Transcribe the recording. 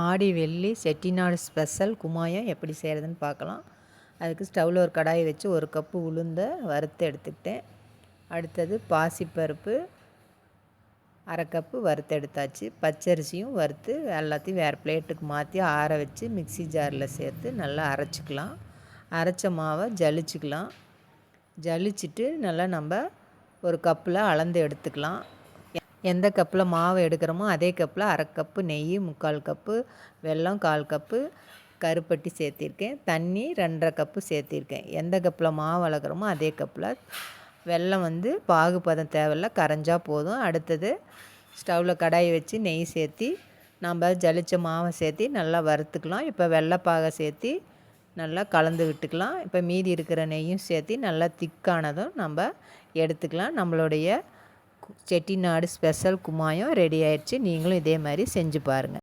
ஆடி வெள்ளி செட்டிநாடு ஸ்பெஷல் குமாயம் எப்படி செய்கிறதுன்னு பார்க்கலாம். அதுக்கு ஸ்டவ்வில் ஒரு கடாயை வச்சு ஒரு கப்பு உளுந்த வறுத்து எடுத்துக்கிட்டேன். அடுத்தது பாசிப்பருப்பு அரை கப்பு வறுத்து எடுத்தாச்சு. பச்சரிசியும் வறுத்து எல்லாத்தையும் வேறு பிளேட்டுக்கு மாற்றி ஆற வச்சு மிக்சி ஜாரில் சேர்த்து நல்லா அரைச்சிக்கலாம். அரைச்ச மாவை ஜலிச்சுக்கலாம். ஜலிச்சுட்டு நல்லா நம்ம ஒரு கப்பில் அளந்து எடுத்துக்கலாம். எந்த கப்பில் மாவு எடுக்கிறோமோ அதே கப்பில் அரை கப்பு நெய் முக்கால் கப்பு வெல்லம் கால் கப்பு கருப்பட்டி சேர்த்திருக்கேன். தண்ணி ரெண்டரை கப்பு சேர்த்திருக்கேன். எந்த கப்பில் மாவு அளக்கிறோமோ அதே கப்பில் வெல்லம் வந்து பாகுபதம் தேவையில்ல கரைஞ்சா போதும். அடுத்தது ஸ்டவ்வில் கடாயை வச்சு நெய் சேர்த்தி நம்ம ஜலிச்ச மாவை சேர்த்தி நல்லா வறுத்துக்கலாம். இப்போ வெள்ளைப்பாகை சேர்த்தி நல்லா கலந்து விட்டுக்கலாம். இப்போ மீதி இருக்கிற நெய்யும் சேர்த்தி நல்லா திக்கானதும் நம்ம எடுத்துக்கலாம். நம்மளுடைய செட்டிநாடு ஸ்பெஷல் குமாயம் ரெடி ஆயிடுச்சு. நீங்களும் இதே மாதிரி செஞ்சு பாருங்கள்